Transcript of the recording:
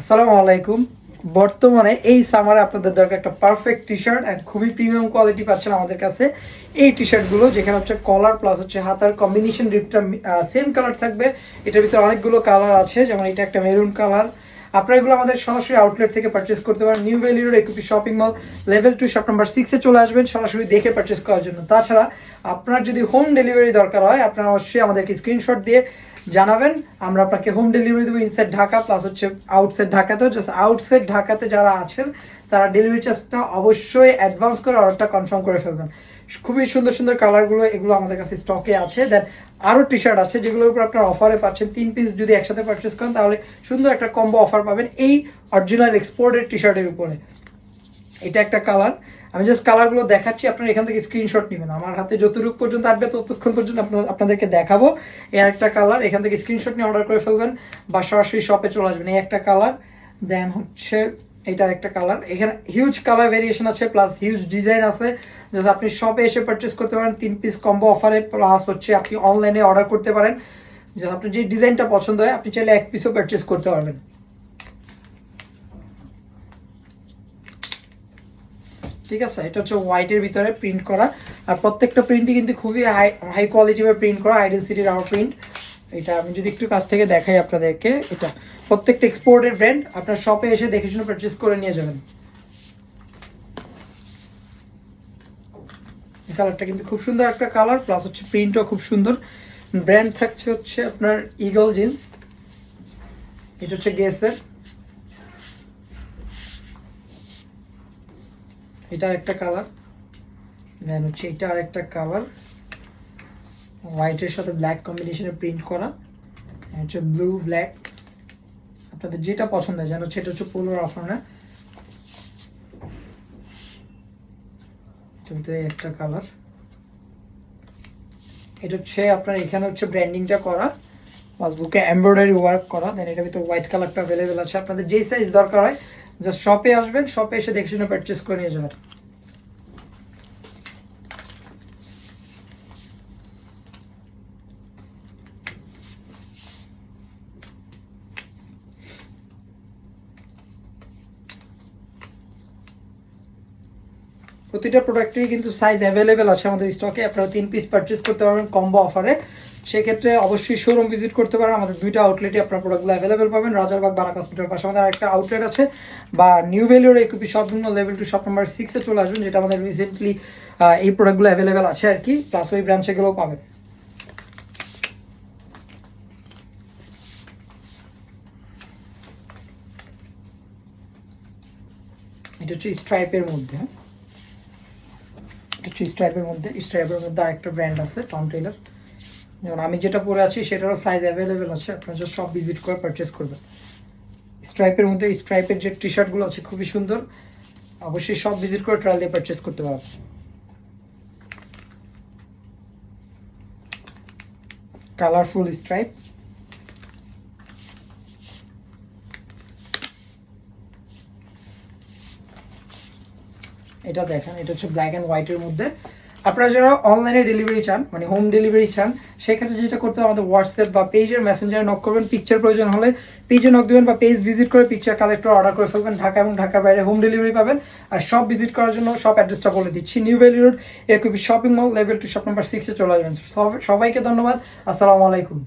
আসসালামু আলাইকুম। বর্তমানে এই সামারে আপনাদের দরকার একটা পারফেক্ট টি শার্ট অ্যান্ড খুবই প্রিমিয়াম কোয়ালিটি পাচ্ছেন আমাদের কাছে। এই টি শার্টগুলো যেখানে হচ্ছে কলার প্লাস হচ্ছে হাতার কম্বিনেশন রিপটা সেম কালার থাকবে। এটার ভিতরে অনেকগুলো কালার আছে, যেমন এটা একটা মেরুন কালার আপনারা এগুলো আমাদের সরাসরি আউটলেট থেকে পারচেস করতে পারেন। New valley road একুপি shopping mall level two shop number সিক্সে চলে আসবেন, সরাসরি দেখে পারচেস করার জন্য। তাছাড়া আপনার যদি হোম ডেলিভারি দরকার হয়, আপনারা অবশ্যই আমাদেরকে স্ক্রিনশট দিয়ে জানাবেন। আমরা আপনাকে হোম ডেলিভারি দেবো ইনসাইড ঢাকা প্লাস হচ্ছে আউটসাইড ঢাকাতেও। জাস্ট আউটসাইড ঢাকাতে যারা আছেন, তারা ডেলিভারি চার্জটা অবশ্যই অ্যাডভান্স করে অর্ডারটা কনফার্ম করে ফেলবেন। খুবই সুন্দর সুন্দর কালারগুলো এগুলো আমাদের কাছে স্টকে আছে। দেন আরও টি শার্ট আছে যেগুলোর উপর আপনার অফারে পাচ্ছেন। তিন পিস যদি একসাথে পারচেস করেন, তাহলে সুন্দর একটা কম্বো অফার পাবেন এই অরিজিনাল এক্সপোর্টেড টি শার্টের উপরে। এটা একটা কালার আমি জাস্ট কালারগুলো দেখাচ্ছি, আপনারা এখান থেকে স্ক্রিনশট নেবেন। আমার হাতে যতটুকু পর্যন্ত আসবে, ততক্ষণ পর্যন্ত আপনাদেরকে দেখাবো। এই একটা কালার এখান থেকে স্ক্রিনশট নিয়ে অর্ডার করে ফেলবেন বা সরাসরি শপে চলে আসবেন। এই একটা কালার দেন হচ্ছে এটার একটা কালার এখানে হিউজ কালার ভেরিয়েশন আছে প্লাস হিউজ ডিজাইন আছে। জাস্ট আপনি শপে এসে পারচেস করতে পারেন, তিন পিস কম্বো অফারে প্লাস হচ্ছে আপনি অনলাইনে অর্ডার করতে পারেন। আপনার যে ডিজাইনটা পছন্দ হয়, আপনি চাইলে এক পিসও পারচেস করতে পারবেন। ঠিক আছে, এটা হচ্ছে হোয়াইটের ভিতরে প্রিন্ট করা। আর প্রত্যেকটা প্রিন্টই কিন্তু খুবই হাই হাই কোয়ালিটিভাবে প্রিন্ট করা আইডেন্সিটির আওয়ার প্রিন্ট এটা আমি যদি একটু কাছ থেকে দেখাই আপনাদেরকে, এটা প্রত্যেকটা এক্সপোর্টের ব্র্যান্ড আপনার শপে এসে দেখে শুনে পারচেস করে নিয়ে যাবেন। এই কালারটা কিন্তু খুব সুন্দর একটা কালার প্লাস হচ্ছে প্রিন্টও খুব সুন্দর। ব্র্যান্ড থাকছে হচ্ছে আপনার ইগল জিন্স এটা হচ্ছে গেসের এটা একটা কালার দেন হচ্ছে এটা আর একটা কালার হোয়াইটের সাথে ব্ল্যাক কম্বিনেশনে প্রিন্ট করা। হচ্ছে ব্লু, ব্ল্যাক। আপনাদের যেটা পছন্দ হয়, যেন এটা হচ্ছে পোলোর অফার না একটা কালার এটা হচ্ছে আপনার, এখানে হচ্ছে ব্র্যান্ডিংটা করা। পাসবুকে এমব্রয়ডারি ওয়ার্ক করা। দেন এটার ভিতরে হোয়াইট কালারটা অ্যাভেলেবেল আছে। আপনাদের যেই সাইজ দরকার হয় জাস্ট শপে আসবেন শপে এসে দেখে শুনে পারচেস করে নিয়ে যাবেন। প্রতিটা প্রোডাক্টেরই কিন্তু সাইজ অ্যাভেলেবেল আছে আমাদের স্টকে আপনারা তিন পিস পারচেস করতে পারবেন কম্বো অফারে সেক্ষেত্রে অবশ্যই শোরুম ভিজিট করতে পারেন। আমাদের দুইটা আউটলেটে আপনার প্রোডাক্টগুলো অ্যাভেলেবেল পাবেন। রাজারবাগ, বারাক হসপিটাল পাশে। আমাদের আরেকটা আউটলেট আছে, বা নিউ ভ্যালিওর একুপি shopping level two shop number সিক্সে চলে আসবেন, যেটা আমাদের রিসেন্টলি এই প্রোডাক্টগুলো অ্যাভেলেবেল আছে আর কি। প্লাস ওই ব্রাঞ্চে গেলেও পাবেন। এটা হচ্ছে স্ট্রাইপের মধ্যে হ্যাঁ। হচ্ছে স্ট্রাইপের মধ্যে স্ট্রাইপের মধ্যে আরেকটা ব্র্যান্ড আছে টম টেলার যেমন আমি যেটা পরে আছি, সেটারও সাইজ অ্যাভেলেবেল আছে, আপনারা সব ভিজিট করে পারচেস করবেন। স্ট্রাইপের মধ্যে স্ট্রাইপের যে টি শার্টগুলো আছে, খুবই সুন্দর। অবশ্যই সব ভিজিট করে ট্রায়াল দিয়ে পারচেস করতে পারবেন। কালারফুল স্ট্রাইপ এটা দেখেন, এটা হচ্ছে ব্ল্যাক অ্যান্ড হোয়াইটের মধ্যে। আপনারা যারা অনলাইনে ডেলিভারি চান মানে হোম ডেলিভারি চান, সেক্ষেত্রে যেটা করতে হবে, আমাদের হোয়াটসঅ্যাপ বা পেজের মেসেঞ্জারে নক করবেন। পিকচার প্রয়োজন হলে পেজে নক দেবেন বা পেজ ভিজিট করে পিকচার কালেক্টর অর্ডার করে ফেলবেন। ঢাকা এবং ঢাকার বাইরে হোম ডেলিভারি পাবেন। আর সব ভিজিট করার জন্য সব অ্যাড্রেসটা বলে দিচ্ছি। New valley road একুপি shopping mall level two shop number সিক্সে চলে আসবেন। সবাইকে ধন্যবাদ। আসসালামু আলাইকুম।